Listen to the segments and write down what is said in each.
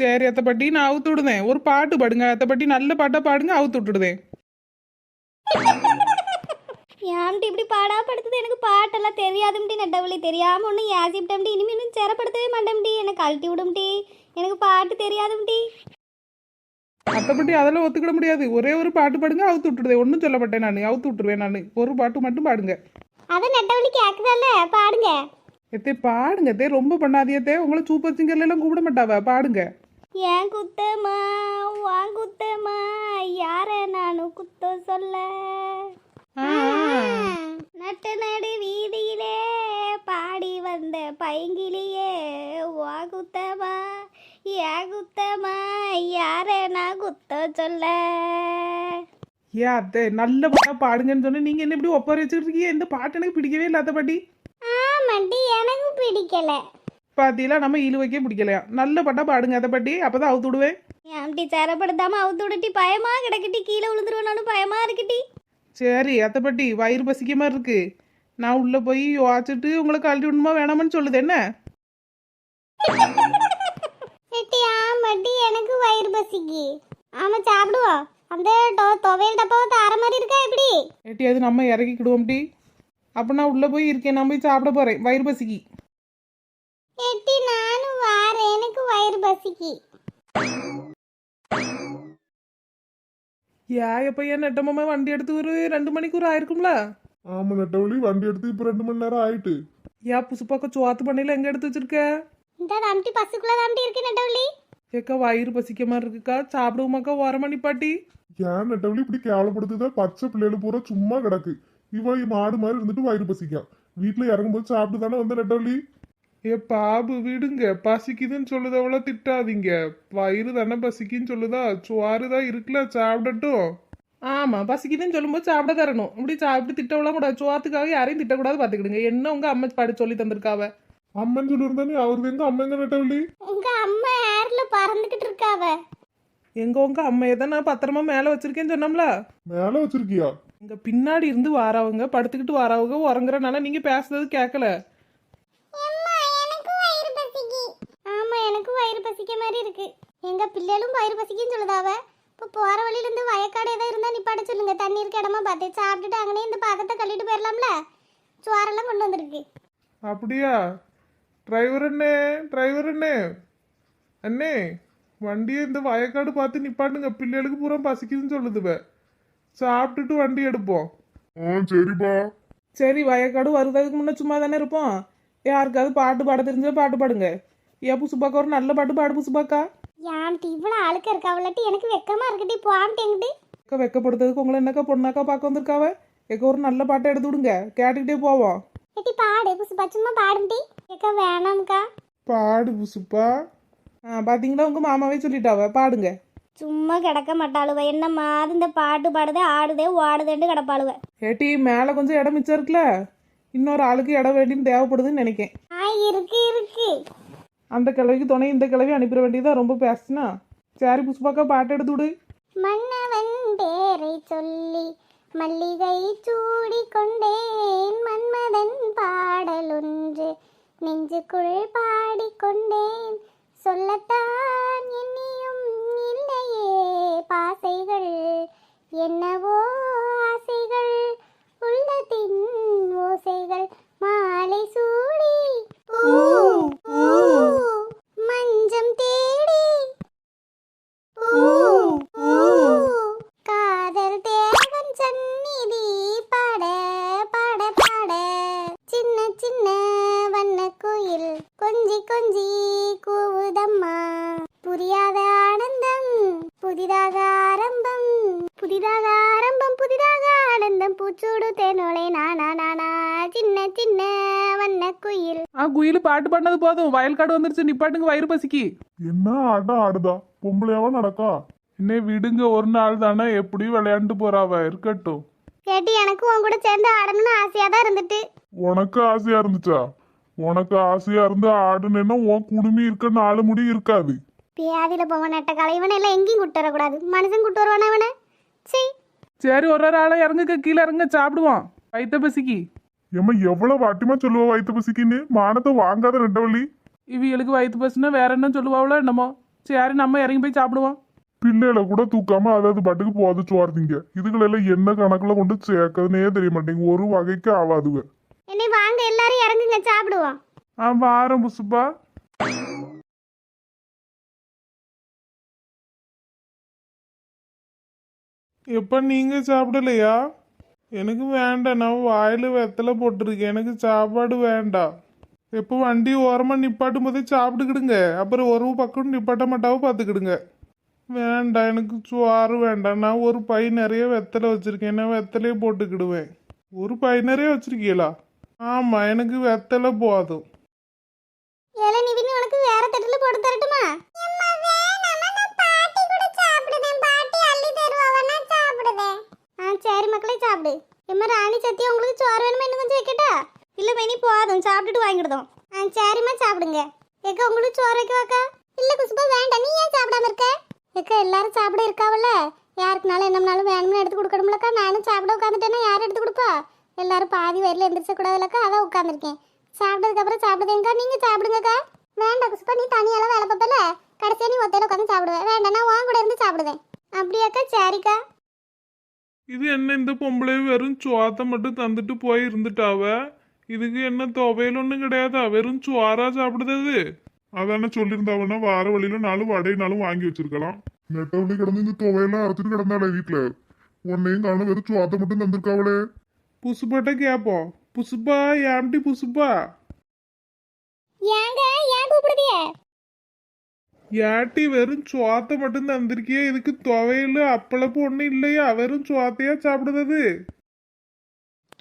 சரி அத்தை பாட்டி நான் அவுத்து விடுதேன். ஒரு பாட்டு பாடுங்க. அத்தை பாட்டி நல்ல பாட்டா பாடுங்க அவுத்து விட்டுடுதேன். ஏன்டி இப்படி பாடா படுத்துது. எனக்கு பாட்டெல்லாம் தெரியாதும் டி நெட்டவழி தெரியாம ஒன்றும் ஏசிப்டம் டி இனிமே இன்னும் சிறப்படுத்தவே மாட்டேன் டி எனக்கு கழட்டி விடும் டி எனக்கு பாட்டு தெரியாதும் டி அத்தை பாட்டி அதெல்லாம் ஒத்துக்கிட முடியாது. ஒரே ஒரு பாட்டு பாடுங்க அவுத்து விட்டுடுதேன். ஒன்றும் சொல்ல மாட்டேன் நான். அவுத்து விட்டுருவேன் நான். ஒரு பாட்டு மட்டும் பாடுங்க. அதை நெட்டவழி கேட்குதால பாடுங்க. எத்தே பாடுங்க தே ரொம்ப பண்ணாதியத்தே உங்களை சூப்பர் சிங்கர்ல எல்லாம் கூப்பிட மாட்டாவ. பாடுங்க. ஏன் குத்தமா வான் குத்தமா யார நானும் குத்தம் சொல்ல. நட்டு நடு வீதியிலே பாடி வந்த பைங்கிலியே வா குத்தமா ஏன் குத்தமா யார நான் குத்தம் சொல்ல? ஏன் அத்தை நல்ல பாட்டா பாடுங்கன்னு சொன்னா நீங்க என்ன இப்படி ஒப்பாரி வச்சுக்கிட்டு இருக்கீங்க? இந்த பாட்டு எனக்கு பிடிக்கவே இல்லை அத்தை பாட்டி ஆமாண்டி எனக்கு பிடிக்கல. பாத்தீங்களா நம்ம இழுவைக்கே பிடிக்கலையா நல்ல பாட்டா பாடுங்க அத்தை பாட்டி அப்பதான் அவுத்து விடுவேன். ஏன்டி சேரப்படுத்தாம அவுத்து விடுட்டி பயமா கிடக்குட்டி கீழே விழுந்துருவேனாலும் பயமா இருக்குட்டி. சரி அத்தை பாட்டி வயிறு பசிக்க மாதிரி இருக்கு. நான் உள்ள போய் வாச்சிட்டு உங்களை கழட்டி விடணுமா வேணாமான்னு சொல்லுது என்ன? எட்டி ஆமாட்டி எனக்கு வயிறு பசிக்கு. ஆமா சாப்பிடுவோம் அந்த துவையல் டப்பாவை தார மாதிரி இருக்கா எப்படி? ஏட்டி அது நம்ம இறக்கிக்கிடுவோம் டி. அப்போ நான் உள்ள போய் இருக்கேன் நான் போய் சாப்பிட போறேன் வயிறு பசிக்கு. எட்டி நானும் வாரேன். எனக்கு வயிறு பசிக்கு. யா எப்ப நெட்டமாமா வண்டி எடுத்து ஒரு ரெண்டு மணிக்கூர் ஆயிருக்கும்ல? ஆமா நெட்டவழி வண்டி எடுத்து இப்ப ரெண்டு மணி நேரம் ஆயிட்டு. யா புசுப்பாக்க சோத்து பண்ணையில எங்க எடுத்து வச்சிருக்க? இந்த தம்பி பசுக்குள்ள தம்பி இருக்கு நெட்டவள்ளி ஏக்கா வயிறு பசிக்க மாதிரி இருக்குக்கா. சாப்பிடுவோமாக்கா வர மணி பாட்டி. ஏன் நெட்டவழி இப்படி கேவலப்படுத்துதா? பச்சை பிள்ளைகள் பூரா சும்மா கிடக்கு. இவ மாடு மாதிரி இருந்துட்டு வயிறு பசிக்கான் வீட்டுல இறங்கும்போது சாப்பிட்டு தானே வந்த நெட்டவழி ஏ பாபு விடுங்க. பசிக்குதுன்னு சொல்லுத அவ்வளோ திட்டாதீங்க. வயிறு தானே பசிக்குன்னு சொல்லுதா? சோறு தான் இருக்குல்ல சாப்பிடட்டும். ஆமா பசிக்குதுன்னு சொல்லும்போது சாப்பிட தரணும். இப்படி சாப்பிட்டு திட்டவெல்லாம் கூடாது சோத்துக்காக யாரையும் திட்டக்கூடாது பார்த்துக்கிடுங்க. என்ன உங்க அம்மா பாடி சொல்லி தந்திருக்காவ? அம்மன் சொல்லியிருந்தானே அவருக்கு எங்க அம்மா எங்க நெட்டவழி உங்க அம்மா ஏர்ல பறந்துகிட்டு இருக்காவ? எங்க உங்க அம்மையை தான் நான் பத்திரமா மேலே வச்சிருக்கேன்னு சொன்னோம்ல? மேல வச்சிருக்கியா? இங்க பின்னாடி இருந்து வாரவங்க படுத்துக்கிட்டு வாரவங்க உறங்குறனால நீங்க பேசுறது கேட்கல எனக்கு வயிறு பசிக்கு ஆமா எனக்கு வயிறு பசிக்க மாதிரி இருக்கு. எங்க பிள்ளைகளும் வயிறு பசிக்குன்னு சொல்லுதாவ இப்போ போற வழியில இருந்து வயக்காடு ஏதாவது இருந்தா நிப்பாட்ட சொல்லுங்க. தண்ணி இருக்க இடமா பார்த்து சாப்பிட்டுட்டு அங்கனே இந்த பாத்திரத்தை கழுவிட்டு போயிடலாம்ல சோறெல்லாம் கொண்டு வந்திருக்கு. அப்படியா? டிரைவர் அண்ணே டிரைவர் அண்ணே. அண்ணே வண்டியை இந்த வயக்காடு பார்த்து நிப்பாட்டுங்க. பிள்ளைகளுக்கு பூரா பசிக்குதுன்னு சொல்லுதுவ சாப்பிட்டுட்டு வண்டி எடுப்போம். ஆ சரிப்பா. சரி வயக்காடு வருவதுக்கு முன்ன சும்மா தானே இருப்போம். யாருக்காவது பாட்டு பாட தெரிஞ்சா பாட்டு பாடுங்க. ஏன் புசுப்பாக்கா ஒரு நல்ல பாட்டு பாடு புசுப்பாக்கா ஏன்ட்டு இவ்வளோ அழுக்க இருக்கா அவளாட்டி? எனக்கு வெக்கமா இருக்கட்டி போன்ட்டு எங்கிட்டு அக்கா வெக்கப்படுத்துறதுக்கு உங்களை என்னக்கா பொண்ணாக்கா பார்க்க வந்திருக்காவ? ஏக்கா ஒரு நல்ல பாட்டை எடுத்து விடுங்க. கேட்டுக்கிட்டே போவோம் எட்டி பாடு புசு பச்சுமா பாடுண்டி ஏக்கா வேணாம்க்கா. பாடு புசுப்பா ஆ பார்த்தீங்களா உங்கள் மாமாவே சொல்லிட்டாவ. பாடுங்க. சும்மா கிடக்க மாட்டாளுவ. என்னம்மா அது இந்த பாட்டு பாடுதே ஆடுதே ஓடுதேன்ட்டு கிடப்பாளுவ. ஏட்டி மேலே கொஞ்சம் இடம் மிச்சம் இருக்குல்ல? இன்னொரு ஆளுக்கு இடம் வேண்டின்னு தேவைப்படுதுன்னு நினைக்கேன். ஆ இருக்கு இருக்கு. அந்த கிழவிக்கு துணை இந்த கிழவி அனுப்பிட வேண்டியதா ரொம்ப பேசினா. சரி புஷ்பாக்கா பாட்டு எடுத்து விடு. மன்னவன் பேரை சொல்லி மல்லிகை சூடி கொண்டேன் மன்மதன் பாடலொன்று நெஞ்சுக்குள் பாடிக்கொண்டேன். சொல்லத்தான் எண்ணியும் இல்லையே. பாசைகள் என்னவோ ஆசைகள். உள்ளத்தின் ஓசைகள் குயில் பாட்டு பாடினது போதும். வயல்காடு வந்துருச்சு. நிப்பாட்டுங்க வயிறு பசிக்கு. என்ன ஆட்டம் ஆடுதா? பொம்பளையாவா நடக்கா? என்ன விடுங்க. ஒரு நாள் தானே எப்படியும் விளையாண்டு போறாவ இருக்கட்டும் கேட்டு எனக்கு உன் கூட சேர்ந்து ஆடணும்னு ஆசையா தான் இருந்துட்டு. உனக்கு ஆசையா இருந்துச்சா? உனக்கு ஆசையா இருந்து ஆடுனேன்னா உன் குடுமி இருக்க நாலு முடி இருக்காது. பியாதியில போவன் நெட்ட கலைவனை எல்லாம் எங்கேயும் கூட்டு வரக்கூடாது. மனுஷன் கூட்டு வருவானே அவனை சரி சரி ஒரு ஒரு ஆளை இறங்குக்க கீழே இறங்க சாப்பிடுவோம். வயிற்ற பசிக்கு. ஏம்மா எவ்வளவு வாட்டிமா சொல்லுவா வயிற்று பசிக்குன்னு? மானத்தை வாங்காத ரெண்டவள்ளி. இவங்களுக்கு வயிற்று பசுனா வேற என்ன சொல்லுவாங்களோ என்னமோ? சரி நம்ம இறங்கி போய் சாப்பிடுவோம். பிள்ளைகளை கூட தூக்காம அதாவது பாட்டுக்கு போது சோர்ந்தீங்க இதுகளெல்லாம் என்ன கணக்குல கொண்டு சேர்க்கறதுனே தெரிய மாட்டேங்க ஒரு வகைக்கு ஆவாதுங்க. என்னை வாங்க எல்லாரும் இறங்குங்க சாப்பிடுவோம். ஆ வாரம் புசுப்பா. எப்ப நீங்க சாப்பிடலையா? எனக்கு வேண்டாம் நான் வாயில் வெத்தலை போட்டிருக்கேன். எனக்கு சாப்பாடு வேண்டாம் எப்போ வண்டி ஓரமாக நிப்பாட்டும் போதே சாப்பிட்டுக்கிடுங்க. அப்புறம் ஒரு பக்கம் நிப்பாட்ட மாட்டாவும் பார்த்துக்கிடுங்க. வேண்டாம் எனக்கு சோறு வேண்டாம் நான் ஒரு பை நிறைய வெத்தலை வச்சுருக்கேன். நான் வெத்தலையே போட்டுக்கிடுவேன். ஒரு பை நிறைய வச்சுருக்கீங்களா? ஆமாம் எனக்கு வெத்தலை போதும். உனக்கு வேற போட்டு தரட்டுமா? சரி மக்களே சாப்பிடு. இம்மா ராணி சத்தியா உங்களுக்கு சோறு வேணுமா? இன்னும் கொஞ்சம் வைக்கட்டா? இல்லை மைனி போதும் சாப்பிட்டுட்டு வாங்கிடுதோம். ஆ சரிம்மா சாப்பிடுங்க. ஏக்கா உங்களுக்கு சோறு வைக்கவாக்கா? இல்லை குசுபா வேண்டாம். நீ ஏன் சாப்பிடாம இருக்க? ஏக்கா எல்லாரும் சாப்பிட இருக்காவல்ல? யாருக்குனாலும் என்னம்னாலும் வேணும்னு எடுத்து கொடுக்கணும்லக்கா. நானும் சாப்பிட உட்காந்துட்டேன்னா யார் எடுத்து கொடுப்பா? எல்லாரும் பாதி வயலில் எந்திரிச்சக்கூடாதுலக்கா அதான் உட்காந்துருக்கேன் சாப்பிட்டதுக்கப்புறம் சாப்பிடுதேங்க்கா நீங்கள் சாப்பிடுங்கக்கா. வேண்டாம் குசுப்பா நீ தனியால வேலை பார்ப்பல கடைசியா நீ ஒத்தையில் உட்காந்து சாப்பிடுவேன் வேண்டாம் நான் உன் கூட இருந்து சாப்பிடுவேன். அப்படியாக்கா சரிக்கா. இது என்ன இந்த பொம்பளை வெறும் சோத்தை மட்டும் தந்துட்டு போய் இருந்துட்டாவ? இதுக்கு என்ன துவையல் ஒன்றும் கிடையாதா. வெறும் சோறா சாப்பிடுது அதானே சொல்லியிருந்தாவன்னா வார வழியில நாலும் வடைனாலும் வாங்கி வச்சிருக்கலாம். நெட்டவள்ளி கிடந்து இந்த துவையெல்லாம் அரைச்சிட்டு கிடந்தாளே வீட்டுல உன்னையும் காணும் வெறும் சோத்தை மட்டும் தந்திருக்காவளே. புசுப்பாட்ட கேட்போம் புசுப்பா ஏம்டி புசுப்பா ஏங்க ஏன் கூப்பிடுதிய ஏட்டி வெறும் சோத்தை மட்டும் தந்திருக்கியே. இதுக்கு துவையல் அப்பளப்பு ஒன்றும் இல்லையா. வெறும் சோத்தையா சாப்பிடுறது?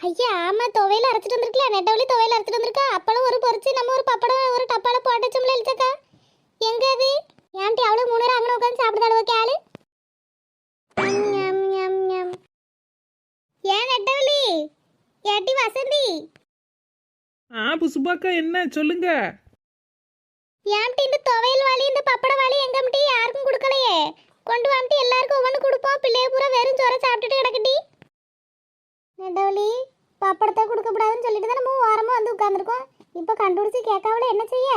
ஐயா ஆமா துவையில அரைச்சிட்டு வந்திருக்கல. நெட்டவழி துவையில அரைச்சிட்டு வந்திருக்கா? அப்பளம் ஒரு பொரிச்சு நம்ம ஒரு பப்படம் ஒரு டப்பால போட்டு வச்சோம்ல எழுச்சக்கா எங்க அது? ஏன்டி அவ்வளவு மூணு நேரம் அங்கே உட்காந்து சாப்பிடுதாளுவ கேளு. ஏன் நெட்டவழி ஏட்டி வசந்தி? ஆ புசுப்பாக்கா என்ன? சொல்லுங்க. ஏன்டி இந்த துவையல் வாளி இந்த பப்பட வாளி எங்கம்டி யாருக்கும் கொடுக்கலையே? கொண்டு வாம்டி எல்லாருக்கும் ஒவ்வொன்று கொடுப்போம் பிள்ளைய பூரா வெறும் சோற சாப்பிட்டுட்டு கிடக்குடி. நெட்டவழி பப்படத்தை கொடுக்கக்கூடாதுன்னு சொல்லிட்டு தான் நம்ம ஓரமாக வந்து உட்காந்துருக்கோம் இப்போ கண்டுபிடிச்சி கேட்காமல என்ன செய்ய?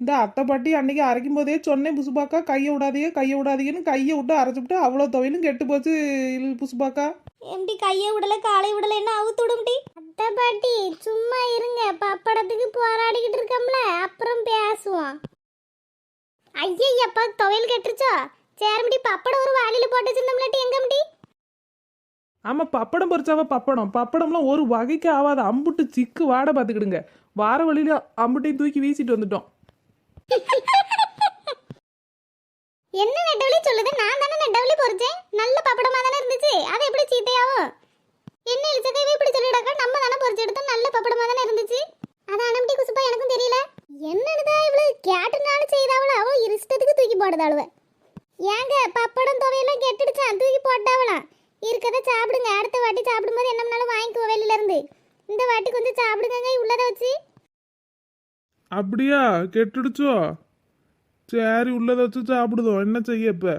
இந்த அத்தை பாட்டி அன்னைக்கு அரைக்கும் போதே சொன்னேன் புசுப்பாக்கா கையை விடாதீங்க கையை விடாதீங்கன்னு கையை விட்டு அரைச்சுட்டு அவ்வளோ துவையிலும் கெட்டு போச்சு இல் புசுப்பாக்கா எம்டி கையை விடல காலை விடல என்ன அவுத்து விடும்டி அத்தை பாட்டி சும்மா இருங்க. பப்படத்துக்கு போராடிக்கிட்டு இருக்கோம்ல. அப்புறம் பேசுவோம். ஐயப்பா துவையல் கெட்டுருச்சோ? சேரமுடி பப்படம் ஒரு வாளியில போட்டு வச்சிருந்தோம்லாட்டி எங்கம்டி ஆமா பப்படம் பொரிச்சாவ பப்படம். பப்படம்லாம் ஒரு வகைக்கு ஆகாத அம்புட்டு சிக்கு வாட பார்த்துக்கிடுங்க வார வழியில அம்புட்டையும் தூக்கி வீசிட்டு வந்துட்டோம். என்ன நெட்டவழி சொல்லுது? நான் தானே நெட்டவழி பொறிச்சேன் நல்ல பப்படமா தானே இருந்துச்சு. அது எப்படி சீத்தையாவும் என்ன இழிச்சக்கவே இப்படி சொல்லிடாக்கா நம்ம தானே பொறிச்சு எடுத்தா நல்ல பப்படமா தானே இருந்துச்சு. அதான் அனம்படி குசுப்பா எனக்கும் தெரியல. என்னன்னுதான் இவ்வளவு கேட்டுனாலும் செய்தாவள? அவ இஷ்டத்துக்கு தூக்கி போடுதாளுவ ஏங்க பப்படம் துவையெல்லாம் கெட்டுடுச்சான் தூக்கி போட்டாவலாம் இருக்கதை சாப்பிடுங்க. அடுத்த வாட்டி சாப்பிடும்போது என்னம்னாலும் வாங்கிக்குவோம் வெளியில இருந்து. இந்த வாட்டி கொஞ்சம் சாப்பிடுங்க உள்ளதை வச்சு. அப்படியா? கெட்டுடுச்சோ? சரி உள்ளதை வச்சு சாப்பிடுதோ? என்ன செய்ய இப்போ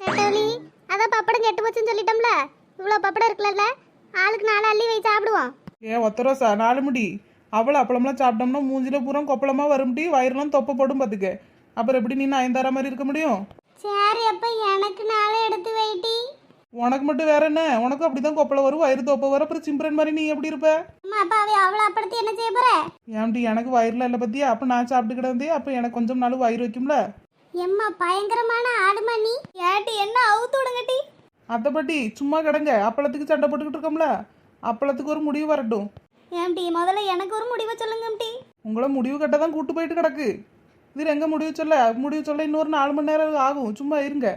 நெட்டவலி அதான் பப்படம் கெட்டு போச்சுன்னு சொல்லிட்டோம்ல இவ்வளோ பப்படம் இருக்குல்ல ஆளுக்கு நாலு அள்ளி வை சாப்பிடுவோம் ஏன் ஒத்த ரோசா நாலு முடி. அவ்வளோ அப்பளம்லாம் சாப்பிட்டோம்னா மூஞ்சில பூரா கொப்பளமா வரும்டி வயிறுலாம் தொப்பை போடும் பார்த்துக்க அப்புறம் எப்படி நீ நயன்தாரா மாதிரி இருக்க முடியும்? சரி அப்ப எனக்கு நாளை எடுத்து வைட்டி உனக்கு மட்டும் வேற என்ன? உனக்கும் அப்படிதான் கொப்பளம் வரும் வயிறு தொப்பை வரும் அப்புறம் சிம்ரன் மாதிரி நீ எப்படி இருப்ப? அப்பா அவ அப்படத்தி என்ன செய்ய போற? ஏன்டி எனக்கு வயிறுல இல்லை பத்தியா? அப்போ நான் சாப்பிட்டு கிடந்தே அப்போ எனக்கு கொஞ்சம் நாள் வயிறு வைக்கும்ல? எம்மா பயங்கரமான ஆடுமா நீ? ஏட்டி என்ன அவுத்து விடுங்கட்டி அத்தைப்பட்டி சும்மா கிடங்க. அப்பளத்துக்கு சண்டை போட்டுக்கிட்டு இருக்கோம்ல? அப்பளத்துக்கு ஒரு முடிவு வரட்டும். ஏம்டி முதல்ல எனக்கு ஒரு முடிவை சொல்லுங்கம்டி உங்களை முடிவு கட்ட தான் கூட்டு போயிட்டு கிடக்கு. இது எங்க முடிவு சொல்ல? முடிவு சொல்ல இன்னொரு நாலு மணி நேரம் ஆகும். சும்மா இருங்க.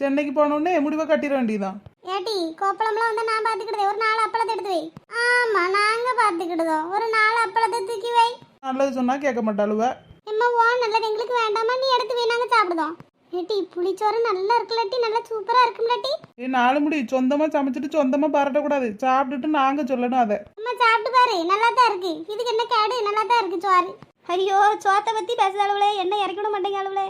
சென்னைக்கு போனோடனே முடிவை கட்டிட வேண்டியதுதான். ஏட்டி கோப்பளம்லாம் வந்து நான் பார்த்துக்கிடுதே ஒரு நாலு அப்பளத்தை எடுத்து வை. ஆமா நாங்க பார்த்துக்கிடுதோம் ஒரு நாலு அப்பளத்தை தூக்கி வை. நல்லது சொன்னா கேட்க மாட்டாளுவ. எம்மா ஓ நல்லது எங்களுக்கு வேண்டாமா? நீ எடுத்து வை. நாங்க சாப்பிடுதோம். ஏட்டி புளிச்சோறு நல்லா இருக்குல்லட்டி நல்லா சூப்பரா இருக்கும்லட்டி. ஏ நாலு முடி சொந்தமா சமைச்சிட்டு சொந்தமா பாராட்டக்கூடாது சாப்பிட்டுட்டு நாங்க சொல்லணும் அதை. அம்மா சாப்பிட்டு பாரு நல்லா தான் இருக்கு. இதுக்கு என்ன கேடு? நல்லா தான் இருக்கு சோறு. ஐயோ சோத்தை பத்தி பேசுற அளவுல என்ன இறக்கிட மாட்டேங்க அளவுல.